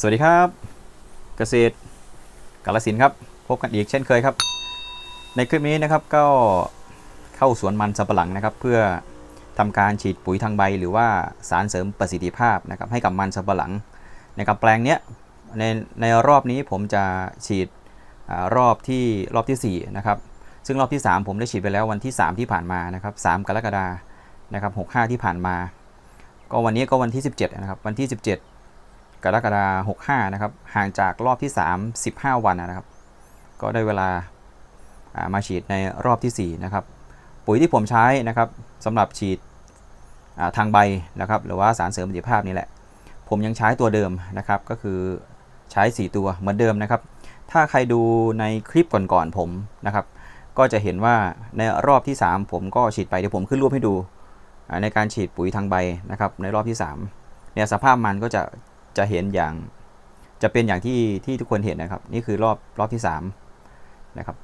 สวัสดีครับ เกษตรกาลสินครับ พบกันอีกเช่นเคยครับ ในคลิปนี้นะครับก็เข้าสวนมันสำปะหลังนะครับ เพื่อทำการฉีดปุ๋ยทางใบ หรือว่าสารเสริมประสิทธิภาพนะครับให้กับมันสำปะหลังนะครับแปลงเนี้ยในในรอบนี้ผมจะฉีดอรอบที่รอบที่4นะครับซึ่งรอบที่ 3 ผมได้ฉีดไปแล้ววันที่ 3 ที่ผ่านมานะครับ3กรกฎานะครับ65 ที่ผ่านมา ก็วันนี้ก็วันที่ 17นะครับวันที่ 17 กรกฎาคม65 นะครับ ห่างจากรอบที่ 3 15 วันนะครับ ก็ได้เวลามาฉีดในรอบที่ 4 นะครับ ปุ๋ยที่ผมใช้นะครับสำหรับฉีดาทางใบนะครับ หรือว่าสารเสริมประสิทธิภาพนี่แหละ ผมยังใช้ตัวเดิมนะครับ ก็คือใช้ 4 ตัวเหมือนเดิมนะครับ ถ้าใครดูในคลิปก่อนๆผมนะครับ ก็จะเห็นว่าในรอบที่ 3 ผมก็ฉีดไปเดี๋ยวผมขึ้นรูปให้ดูในการฉีดปุ๋ยทางใบนะครับ ในรอบที่3เนี่ยสภาพมันก็จะ จะเห็นอย่างจะเป็นอย่างที่ที่ทุกคนเห็นนะครับ นี่คือรอบรอบที่3นะครับ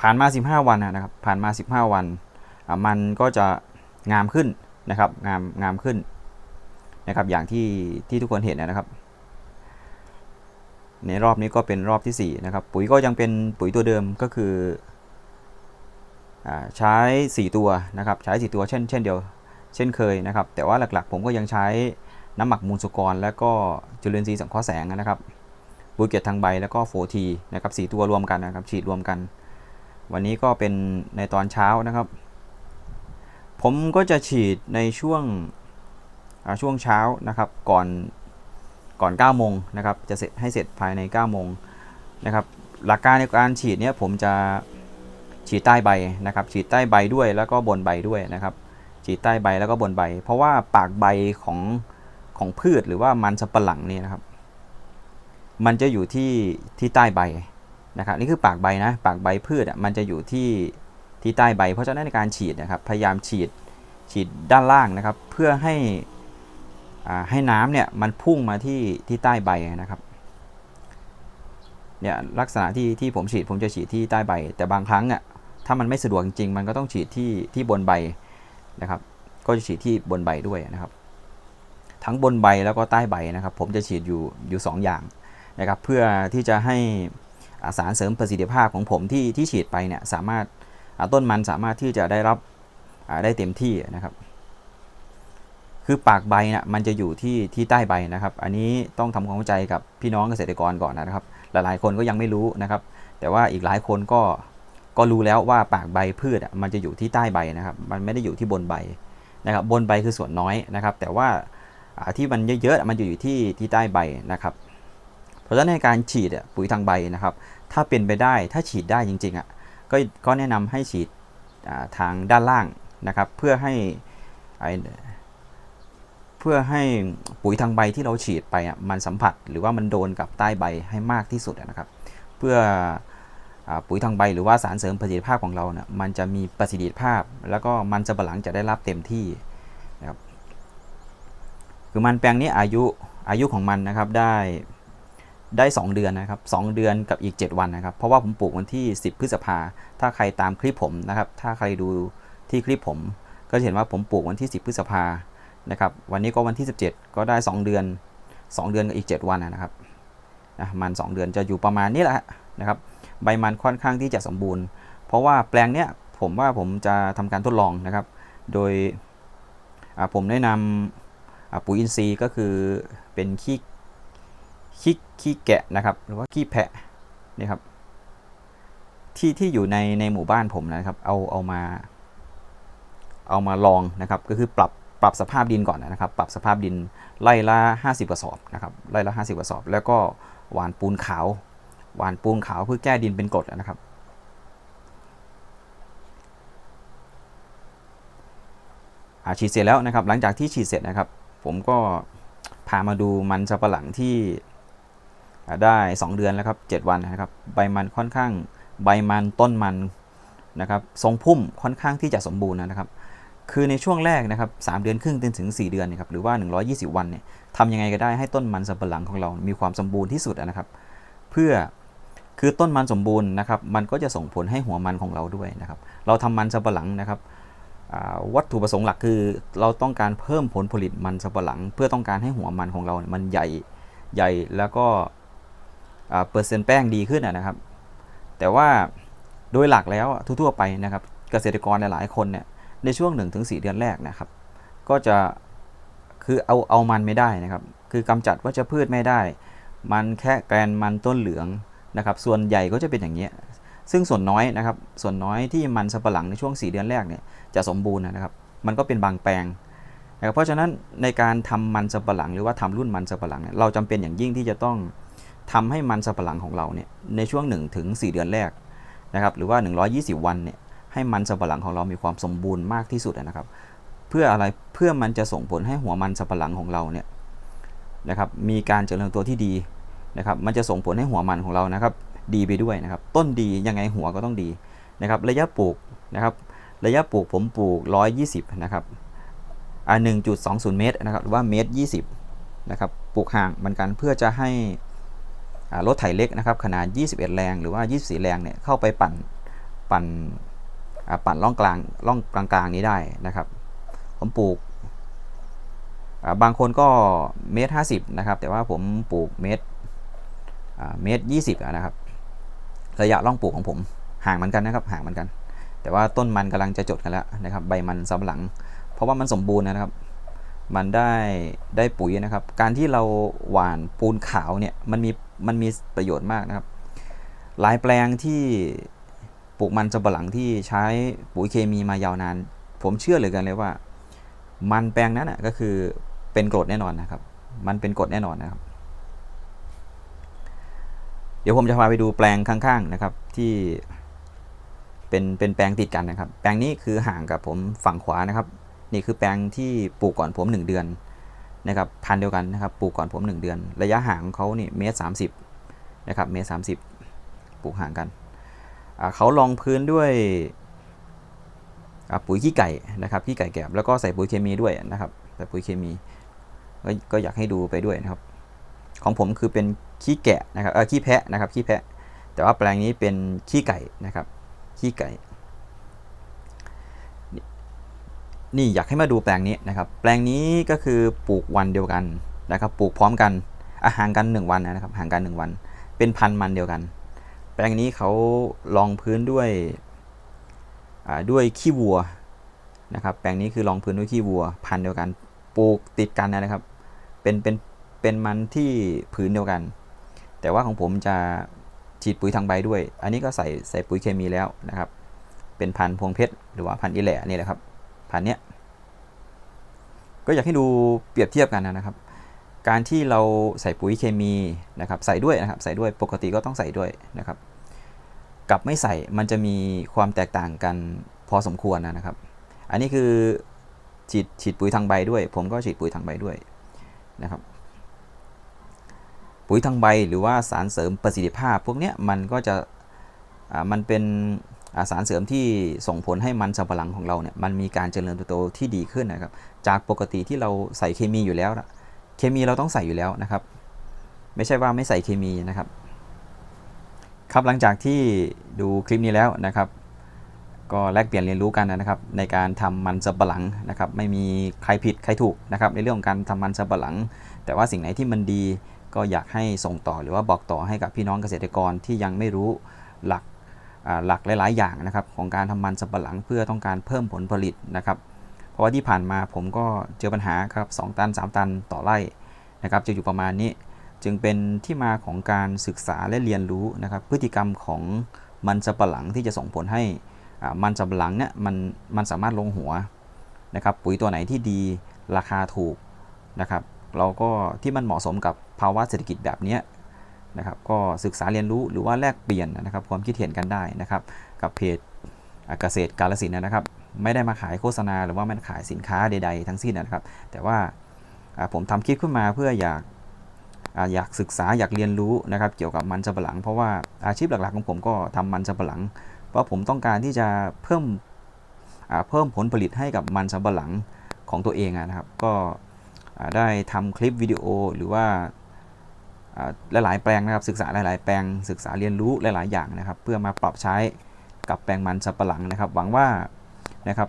ผ่านมา 15 วันนะครับ ผ่านมา 15 วัน มันก็จะงามขึ้นนะครับ งามงามขึ้นนะครับ อย่างที่ที่ทุกคนเห็นนะครับ ในรอบนี้ก็เป็นรอบที่ 4 นะครับ ปุ๋ยก็ยังเป็นปุ๋ยตัวเดิมก็คืออใช้ 4 ตัวนะครับ ใช้ 4 ตัวเช่น เช่นเดียว เช่นเคยนะครับ แต่ว่าหลักๆ ผมก็ยังใช้ น้ำหมักมูลสุกร และก็จุลินทรีย์สังเคราะห์แสงนะครับปุ๋ยเกล็ดทางใบแล้วก็โฟทีนะครับสตัวรวมกันนะครับ ฉีดรวมกัน วันนี้ก็เป็นในตอนเช้านะครับ ผมก็จะฉีดในช่วงช่วงเช้านะครับ ก่อนก่อน9โมงนะครับ จะเสร็จให้เสร็จภายใน9โมงนะครับ หลักการในการฉีดเนี้ยผมจะฉีดใต้ใบนะครับ ฉีดใต้ใบด้วยแล้วก็บนใบด้วยนะครับ ฉีดใต้ใบแล้วก็บนใบ เพราะว่าปากใบของ ของพืชหรือว่ามันสำปะหลังนี่นะครับ มันจะอยู่ที่ที่ใต้ใบนะครับนี่คือปากใบนะ ปากใบพืชอะมันจะอยู่ที่ที่ใต้ใบ เพราะฉะนั้นในการฉีดนะครับ พยายามฉีดฉีดด้านล่างนะครับ เพื่อให้อ่าให้น้ำเนี่ยมันพุ่งมาที่ที่ใต้ใบนะครับเนี่ยลักษณะที่ที่ผมฉีดผมจะฉีดที่ใต้ใบ แต่บางครั้งอะถ้ามันไม่สะดวกจริงๆ มันก็ต้องฉีดที่ที่บนใบนะครับ ก็จะฉีดที่บนใบด้วยนะครับ ทั้งบนใบแล้วก็ใต้ใบนะครับ ผมจะฉีดอยู่อยู่ 2 อย่างนะครับ เพื่อที่จะให้สารเสริมประสิทธิภาพของผมที่ที่ฉีดไปเนี่ยสามารถต้นมันสามารถที่จะได้รับได้เต็มที่นะครับ คือปากใบนะ่ะมันจะอยู่ที่ที่ใต้ใบนะครับ อันนี้ต้องทำความเข้าใจกับพี่น้องเกษตรกรก่อนนะครับ หลายๆคนก็ยังไม่รู้นะครับ แต่ว่าอีกหลายคนก็ก็รู้แล้วว่าปากใบพืชมันจะอยู่ที่ใต้ใบนะครับ มันไม่ได้อยู่ที่บนใบนะครับ บนใบคือส่วนน้อยนะครับ แต่ว่า ที่มันเยอะๆมันจะอยู่ที่ที่ใต้ใบนะครับ เพราะฉะนั้นในการฉีดปุ๋ยทางใบนะครับ ถ้าเป็นไปได้ถ้าฉีดได้จริงๆอะก็ก็แนะนำให้ฉีดทางด้านล่างนะครับ เพื่อให้เพื่อให้ปุ๋ยทางใบที่เราฉีดไปอะมันสัมผัส หรือว่ามันโดนกับใต้ใบให้มากที่สุดนะครับ เพื่อปุ๋ยทางใบหรือว่าสารเสริมประสิทธิภาพของเราเนี่ยมันจะมีประสิทธิภาพ แล้วก็มันจะบหลังจะได้รับเต็มที่นะครับ คือมันแปลงนี้อายุอายุของมันนะครับได้ได้ 2 เดือนนะครับ2เดือนกับอีก 7 วันนะครับ เพราะว่าผมปลูกวันที่ 10 พฤษภา ถ้าใครตามคลิปผมนะครับ ถ้าใครดูที่คลิปผม ก็จะเห็นว่าผมปลูกวันที่ 10 พฤษภานะครับ วันนี้ก็วันที่ 17 ก็ได้ 2 เดือน 2 เดือนกับอีก 7 วันนะครับนะมัน 2 เดือนจะอยู่ประมาณนี้แหละนะครับ ใบมันค่อนข้างที่จะสมบูรณ์ เพราะว่าแปลงเนี้ยผมว่าผมจะทำการทดลองนะครับ โดยผมแนะนำอ่า ปุ๋ยอินทรีย์ก็คือเป็นขี้ขี้ขี้แกะนะครับ หรือว่าขี้แพะนี่ครับ ที่ที่อยู่ในในหมู่บ้านผมนะครับ เอาเอามา เอามาลองนะครับ ก็คือปรับปรับสภาพดินก่อนนะครับ ปรับสภาพดินไล่ละ50กระสอบนะครับไล่ละ50กระสอบ แล้วก็หว่านปูนขาว หว่านปูนขาวเพื่อแก้ดินเป็นกรดนะครับอาฉีดเสร็จแล้วนะครับ หลังจากที่ฉีดเสร็จนะครับ ผมก็พามาดูมันสับปะหลังที่ได้ 2 เดือนแล้วครับ 7 วันนะครับ ใบมันค่อนข้างใบมันต้นมันนะครับ ทรงพุ่มค่อนข้างที่จะสมบูรณ์นะครับ คือในช่วงแรกนะครับ3เดือนครึ่งจนถึง 4 เดือนนะครับหรือว่า 120 วันเนี่ยทำยังไงก็ได้ให้ต้นมันสับปะหลังของเรามีความสมบูรณ์ที่สุดนะครับ เพื่อคือต้นมันสมบูรณ์นะครับ มันก็จะส่งผลให้หัวมันของเราด้วยนะครับ เราทำมันสับปะหลังนะครับ วัตถุประสงค์หลักคือ เราต้องการเพิ่มผลผลิตมันสับปะหลัง เพื่อต้องการให้หัวมันของเรา มันใหญ่ใหญ่แล้วก็เปอร์เซ็นต์แป้งดีขึ้นนะครับ แต่ว่าโดยหลักแล้วทั่วๆไปนะครับ เกษตรกรหลายๆคนเนี่ยในช่วง 1-4 เดือนแรกนะครับ ก็จะคือเอาเอามันไม่ได้นะครับ คือกำจัดวัชพืชไม่ได้ มันแค่แกนมันต้นเหลืองนะครับ ส่วนใหญ่ก็จะเป็นอย่างนี้ยซึ่งส่วนน้อยนะครับ ส่วนน้อยที่มันสับปะหลังในช่วง 4 เดือนแรกเนี่ย จะสมบูรณ์นะครับ มันก็เป็นบางแปลงนะครับเพราะฉะนั้นในการทำมันสับปะหลังหรือว่าทำรุ่นมันสับปะหลังเนี่ยเราจำเป็นอย่างยิ่งที่จะต้องทำให้มันสับปะหลังของเราเนี่ยในช่วง1ถึง4เดือนแรกนะครับหรือว่า 120 วันเนี่ยให้มันสับปะหลังของเรามีความสมบูรณ์มากที่สุดนะครับ เพื่ออะไรเพื่อมันจะส่งผลให้หัวมันสับปะหลังของเราเนี่ยนะครับมีการเจริญตัวที่ดีนะครับมันจะส่งผลให้หัวมันของเรานะครับดีไปด้วยนะครับ ต้นดียังไงหัวก็ต้องดีนะครับ ระยะปลูกนะครับ ระยะปลูกผมปลูก 120 นะครับอ่า1.20 เมตรนะครับหรือว่าเมตร 20 นะครับ ปลูกห่างเหมือนกันเพื่อจะให้อ่ารถไถเล็กนะครับขนาด 21 แรงหรือว่า 24 แรงเนี่ยเข้าไปปั่นปั่นอ่าปั่นล่องกลางล่องกลางๆนี้ได้นะครับ ผมปลูกอ่าบางคนก็เมตร50นะครับ แต่ว่าผมปลูกเมตรอ่าเมตรยี่สิบนะครับ ระยะร่องปลูกของผมห่างเหมือนกันนะครับ ห่างเหมือนกัน แต่ว่าต้นมันกำลังจะจดกันแล้วนะครับ ใบมันสำปะหลัง เพราะว่ามันสมบูรณ์นะครับ มันได้ได้ปุ๋ยนะครับ การที่เราหว่านปูนขาวเนี่ยมันมีมันมีประโยชน์มากนะครับ หลายแปลงที่ปลูกมันสำปะหลังที่ใช้ปุ๋ยเคมีมายาวนาน ผมเชื่อเหลยกันเลยว่า มันแปลงนั้นนะก็คือเป็นกรดแน่นอนนะครับ มันเป็นกรดแน่นอนนะครับ เดี๋ยวผมจะพาไปดูแปลงข้างๆนะครับที่ เป็นเป็นแปลงติดกันนะครับ แปลงนี้คือห่างกับผมฝั่งขวานะครับ นี่คือแปลงที่ปลูกก่อนผม 1 เดือนนะครับพันเดียวกันนะครับปลูกก่อนผม 1 เดือน ระยะห่างของเขานี่เมตรสามสิบนะครับเมตรสามสิบปลูกห่างกันเขาลองพื้นด้วยปุ๋ยขี้ไก่นะครับขี้ไก่แกบแล้วก็ใส่ปุ๋ยเคมีด้วยนะครับใส่ปุ๋ยเคมีก็ก็อยากให้ดูไปด้วยนะครับ ของผมคือเป็นขี้แกะนะครับเออขี้แพะนะครับขี้แพะ แต่ว่าแปลงนี้เป็นขี้ไก่นะครับ ขี้ไก่ นี่อยากให้มาดูแปลงนี้นะครับ แปลงนี้ก็คือปลูกวันเดียวกันนะครับ ปลูกพร้อมกันอาห่างกัน 1 วันนะครับ ห่างกัน 1 วัน เป็นพันมันเดียวกัน แปลงนี้เขาลองพื้นด้วยด้วยขี้วัวนะครับ แปลงนี้คือลองพื้นด้วยขี้วัว พันเดียวกัน ปลูกติดกันนะครับ เป็นเป็นเป็นมันที่ผืนเดียวกัน แต่ว่าของผมจะ ฉีดปุ๋ยทางใบด้วย อันนี้ก็ใส่ใส่ปุ๋ยเคมีแล้วนะครับ เป็นพันธุ์พวงเพชรหรือว่าพันธุ์อิแหล่นี่แหละครับพันธุ์เนี้ยก็อยากให้ดูเปรียบเทียบกันนะครับ การที่เราใส่ปุ๋ยเคมีนะครับ ใส่ด้วยนะครับ ใส่ด้วยปกติก็ต้องใส่ด้วยนะครับ กับไม่ใส่มันจะมีความแตกต่างกันพอสมควรนะครับ อันนี้คือฉีดฉีดปุ๋ยทางใบด้วย ผมก็ฉีดปุ๋ยทางใบด้วยนะครับ ปุ๋ยทางใบหรือว่าสารเสริมประสิทธิภาพ พวกนี้มันก็จะมันเป็นสารเสริมที่ส่งผลให้มันสำปะหลังของเราเนี่ยมันมีการเจริญเติบโตที่ดีขึ้นนะครับ จากปกติที่เราใส่เคมีอยู่แล้ว เคมีเราต้องใส่อยู่แล้วนะครับ ไม่ใช่ว่าไม่ใส่เคมีนะครับ ครับหลังจากที่ดูคลิปนี้แล้วนะครับ ก็แลกเปลี่ยนเรียนรู้กันนะครับ ในการทำมันสำปะหลังนะครับ ไม่มีใครผิดใครถูกนะครับ ในเรื่องของการทำมันสำปะหลัง แต่ว่าสิ่งไหนที่มันดี ก็อยากให้ส่งต่อหรือว่าบอกต่อให้กับพี่น้องเกษตรกรที่ยังไม่รู้หลักหลักหลาย ๆ อย่างนะครับของการทำมันสำปะหลังเพื่อต้องการเพิ่มผลผลิตนะครับ เพราะว่าที่ผ่านมาผมก็เจอปัญหาครับ2ตัน 3 ตันต่อไร่นะครับจะอยู่ประมาณนี้ จึงเป็นที่มาของการศึกษาและเรียนรู้นะครับ พฤติกรรมของมันสำปะหลังที่จะส่งผลให้มันสำปะหลังเนี่ยมันมันสามารถลงหัวนะครับ ปุ๋ยตัวไหนที่ดีราคาถูกนะครับ เราก็ที่มันเหมาะสมกับภาวะเศรษฐกิจแบบนี้นะครับก็ศึกษาเรียนรู้หรือว่าแลกเปลี่ยนนะครับความคิดเห็นกันได้นะครับ กับเพจเกษตรกาลสินนะครับ ไม่ได้มาขายโฆษณาหรือว่าไม่ได้ขายสินค้าใด ๆ ทั้งสิ้นนะครับ แต่ว่าผมทำคลิปขึ้นมาเพื่ออยากอยากศึกษาอยากเรียนรู้นะครับ เกี่ยวกับมันสำปะหลัง เพราะว่าอาชีพหลักๆของผมก็ทำมันสำปะหลัง เพราะผมต้องการที่จะเพิ่มเพิ่มผลผลิตให้กับมันสำปะหลังของตัวเองนะครับ ก็ ได้ทำคลิปวิดีโอหรือว่าหลาย ๆ แปลงนะครับศึกษาหลาย ๆ แปลงศึกษาเรียนรู้หลาย ๆ อย่างนะครับ เพื่อมาปรับใช้กับแปลงมันสับปะหลังนะครับ หวังว่านะครับ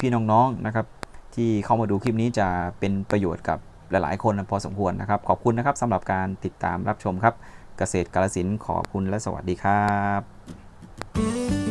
พี่ ๆ น้อง ๆ นะครับ ที่เข้ามาดูคลิปนี้จะเป็นประโยชน์กับหลาย ๆ คนพอสมควรนะครับ ขอบคุณนะครับสำหรับการติดตามรับชมครับ เกษตรกาลสินขอบคุณและสวัสดีครับ